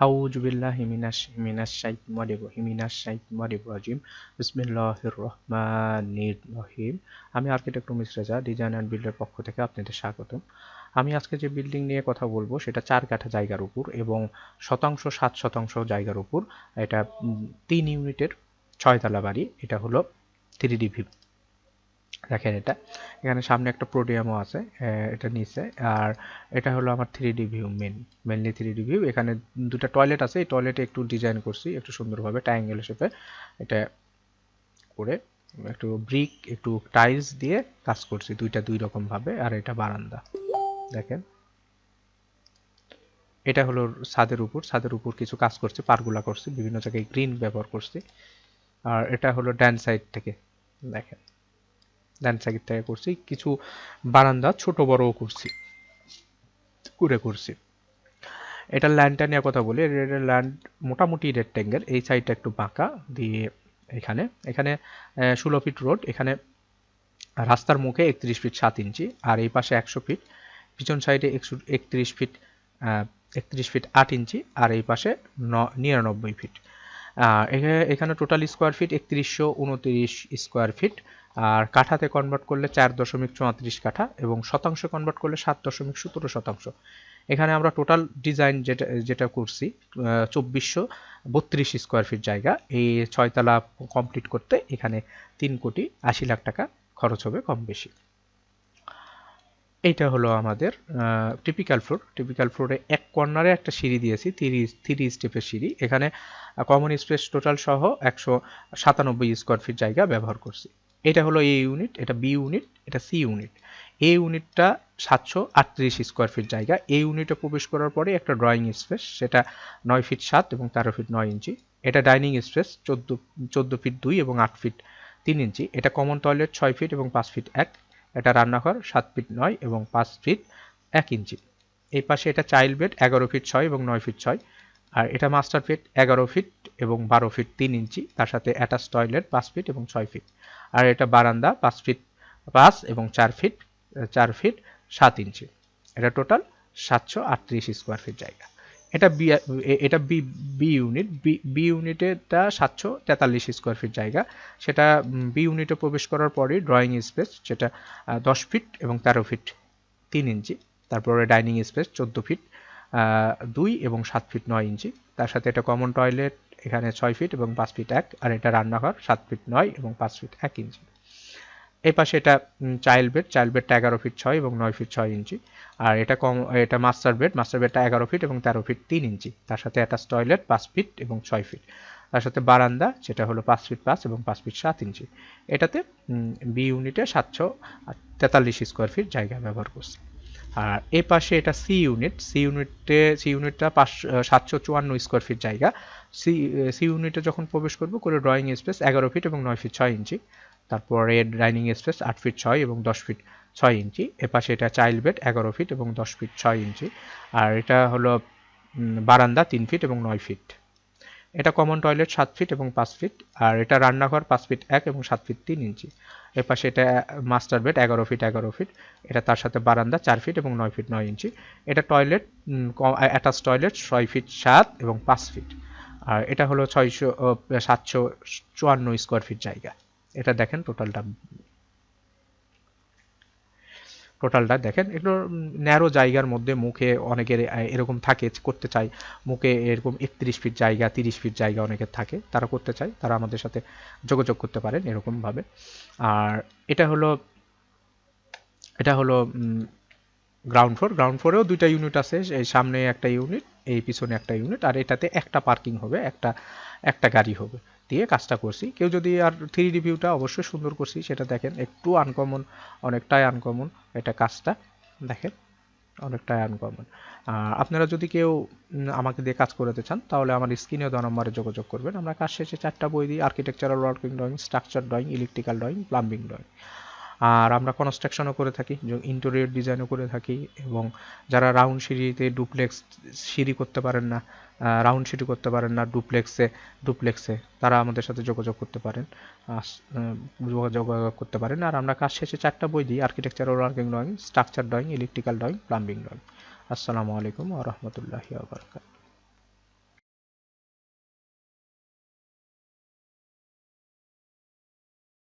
আমি architect Rumis Reza design and বিল্ডের পক্ষ থেকে আপনাদের স্বাগতম। আমি আজকে যে বিল্ডিং নিয়ে কথা বলব, সেটা চার কাঠা জায়গার উপর এবং শতাংশ, সাত শতাংশ জায়গার উপর। এটা তিন ইউনিটের ছয়তলা বাড়ি। এটা হলো থ্রি ডি ভিউ দেখেন এটা। এখানে সামনে একটা প্রোডিয়ামও আছে এটা নিচে। আর এটা হলো আমার three D view main mainly three D view এখানে দুটা টয়লেট আছে, এই টয়লেটে একটু ডিজাইন করছি, একটু সুন্দরভাবে ট্রায়াঙ্গেল শেপে এটা করে একটু ব্রিক একটু টাইলস দিয়ে কাজ করছি, দুইটা দুই রকম ভাবে। আর এটা বারান্দা। দেখেন। এটা হলো ছাদের উপর। ছাদের উপর কিছু কাজ করছি পারগুলা করছি, বিভিন্ন জায়গায় গ্রিন ব্যবহার করছি। আর এটা হলো ড্যান সাইড থেকে। দেখেন। ডান সাইড থেকে করছি। কিছু বারান্দা, ছোট, বড়ও করছি। করে করছি। এটা ল্যান্ডটা নিয়ে কথা বলি। এটা ল্যান্ড মোটামুটি রেক্টেঙ্গেল এই সাইডটা একটু বাঁকা দিয়ে এখানে। এখানে ষোলো ফিট রোড এখানে রাস্তার মুখে একত্রিশ ফিট সাত ইঞ্চি। আর এই পাশে একশো ফিট পিছন সাইডে একশো, একত্রিশ ফিট একত্রিশ ফিট আট ইঞ্চি। আর এই পাশে ন, নিরানব্বই ফিট এখানে টোটাল স্কোয়ার ফিট একত্রিশশো উনত্রিশ স্কোয়ার ফিট আর কাঠাতে কনভার্ট করলে চার দশমিক চৌত্রিশ কাঠা এবং শতাংশ কনভার্ট করলে সাত দশমিক সতেরো শতাংশ। এখানে আমরা টোটাল ডিজাইন যেটা যেটা করছি চব্বিশশো বত্রিশ স্কোয়ার ফিট জায়গা। এই ছয়তলা কমপ্লিট করতে এখানে তিন কোটি আশি লাখ টাকা খরচ হবে কম বেশি। এইটা হলো আমাদের টিপিক্যাল ফ্লোর টিপিক্যাল ফ্লোরে এক কর্নারে একটা সিঁড়ি দিয়েছি থ্রি থ্রি স্টেপের সিঁড়ি। এখানে কমন স্পেস টোটাল সহ একশো সাতানব্বই স্কোয়ার ফিট জায়গা ব্যবহার করছি। এটা হলো এ ইউনিট এটা বি ইউনিট এটা সি ইউনিট এ ইউনিটটা সাতশো আটত্রিশ স্কোয়ার ফিট জায়গা। এই ইউনিটে প্রবেশ করার পরে একটা ড্রয়িং স্পেস সেটা নয় ফিট সাত এবং তেরো ফিট নয় ইঞ্চি। এটা ডাইনিং স্পেস চোদ্দ চোদ্দ ফিট দুই এবং আট ফিট তিন ইঞ্চি। এটা কমন টয়লেট ছয় ফিট এবং পাঁচ ফিট এক। এটা রান্নাঘর, সাত ফিট নয় এবং পাঁচ ফিট এক ইঞ্চি। এই পাশে এটা চাইল্ড বেড এগারো ফিট ছয় এবং নয় ফিট ছয়। আর এটা মাস্টার ফিট এগারো ফিট এবং বারো ফিট তিন ইঞ্চি। তার সাথে অ্যাটাচ টয়লেট পাঁচ ফিট এবং ছয় ফিট আর এটা বারান্দা পাঁচ ফিট পাঁচ এবং চার ফিট চার ফিট সাত ইঞ্চি। এটা টোটাল সাতশো আটত্রিশ স্কোয়ার ফিট জায়গা। এটা বি এটা B B unit B B ইউনিটেটা সাতশো তেতাল্লিশ স্কোয়ার ফিট জায়গা। সেটা বি ইউনিটে প্রবেশ করার পরেই ড্রয়িং স্পেস যেটা দশ ফিট এবং তেরো ফিট তিন ইঞ্চি। তারপরে ডাইনিং স্পেস চোদ্দ ফিট দুই এবং সাত ফিট নয় ইঞ্চি। তার সাথে এটা কমন টয়লেট এখানে ছয় ফিট এবং পাঁচ ফিট এক, আর এটা রান্নাঘর, সাত ফিট নয় এবং পাঁচ ফিট এক ইঞ্চি। এই পাশে এটা চাইল্ড বেড চাইল্ড বেডটা এগারো ফিট ছয় এবং নয় ফিট ছয় ইঞ্চি। আর এটা কম, এটা মাস্টার বেড মাস্টার বেডটা এগারো ফিট এবং তেরো ফিট তিন ইঞ্চি। তার সাথে অ্যাটাচ টয়লেট পাঁচ ফিট এবং ছয় ফিট তার সাথে বারান্দা যেটা হলো পাঁচ ফিট পাঁচ এবং পাঁচ ফিট সাত ইঞ্চি। এটাতে বি ইউনিটে সাতশো তেতাল্লিশ স্কোয়ার ফিট জায়গা ব্যবহার করছে। আর এ পাশে এটা সি ইউনিট সি ইউনিটে সি ইউনিটটা পাঁচশো সাতশো চুয়ান্ন স্কোয়ার ফিট জায়গা। সি সি ইউনিটে যখন প্রবেশ করব করে ড্রয়িং স্পেস এগারো ফিট এবং নয় ফিট ছয় ইঞ্চি। তারপরে ডাইনিং স্পেস আট ফিট ছয় এবং দশ ফিট ছয় ইঞ্চি। এপাশে এটা চাইল্ড বেড এগারো ফিট এবং দশ ফিট ছয় ইঞ্চি। আর এটা হলো বারান্দা তিন ফিট এবং নয় ফিট এটা কমন টয়লেট সাত ফিট এবং পাঁচ ফিট আর এটা রান্নাঘর পাঁচ ফিট এক এবং সাত ফিট তিন ইঞ্চি। এপাশে এটা মাস্টার বেড এগারো ফিট এগারো ফিট এটা তার সাথে বারান্দা চার ফিট এবং নয় ফিট নয় ইঞ্চি। এটা টয়লেট অ্যাটাচ টয়লেট ছয় ফিট সাত এবং পাঁচ ফিট আর এটা হলো ছয়শো সাতশো চুয়ান্ন স্কোয়ার ফিট জায়গা। এটা দেখেন টোটালটা টোটালটা দেখেন, এগুলো ন্যারো জায়গার মধ্যে মুখে অনেকের এরকম থাকে, করতে চায়। মুখে এরকম একত্রিশ ফিট জায়গা, তিরিশ ফিট জায়গা অনেকের থাকে, তারা করতে চায়, তারা আমাদের সাথে যোগাযোগ করতে পারেন এরকমভাবে। আর এটা হলো এটা হলো গ্রাউন্ড ফ্লোর গ্রাউন্ড ফ্লোরেও দুইটা ইউনিট আছে, এই সামনে একটা ইউনিট এই পিছনে একটা ইউনিট আর এটাতে একটা পার্কিং হবে, একটা একটা গাড়ি হবে। দিয়ে কাজটা করছি। কেউ যদি আর থ্রি রিভিউটা অবশ্যই সুন্দর করছি, সেটা দেখেন, একটু আনকমন অনেকটাই আনকমন এটা কাজটা, দেখেন, অনেকটাই আনকমন আর আপনারা যদি কেউ আমাকে দিয়ে কাজ করাতে চান, তাহলে আমার স্ক্রিনে দেওয়া নম্বরে যোগাযোগ করবেন। আমরা কাজ শেষে চারটা বই দিই architectural working drawing structure drawing electrical drawing plumbing drawing আর আমরা কনস্ট্রাকশনও করে থাকি ইন্টেরিয়র ডিজাইনও করে থাকি, এবং যারা রাউন্ড সিঁড়িতে ডুপ্লেক্স সিঁড়ি করতে পারেন না রাউন্ড সিঁড়ি করতে পারেন না ডুপ্লেক্সে ডুপ্লেক্সে তারা আমাদের সাথে যোগাযোগ করতে পারেন যোগাযোগ করতে পারেন, আর আমরা কাজ শেষে চারটা বই দিই architecture working drawing structure drawing electrical drawing plumbing drawing আসসালামু আলাইকুম আ রহমতুল্লাহি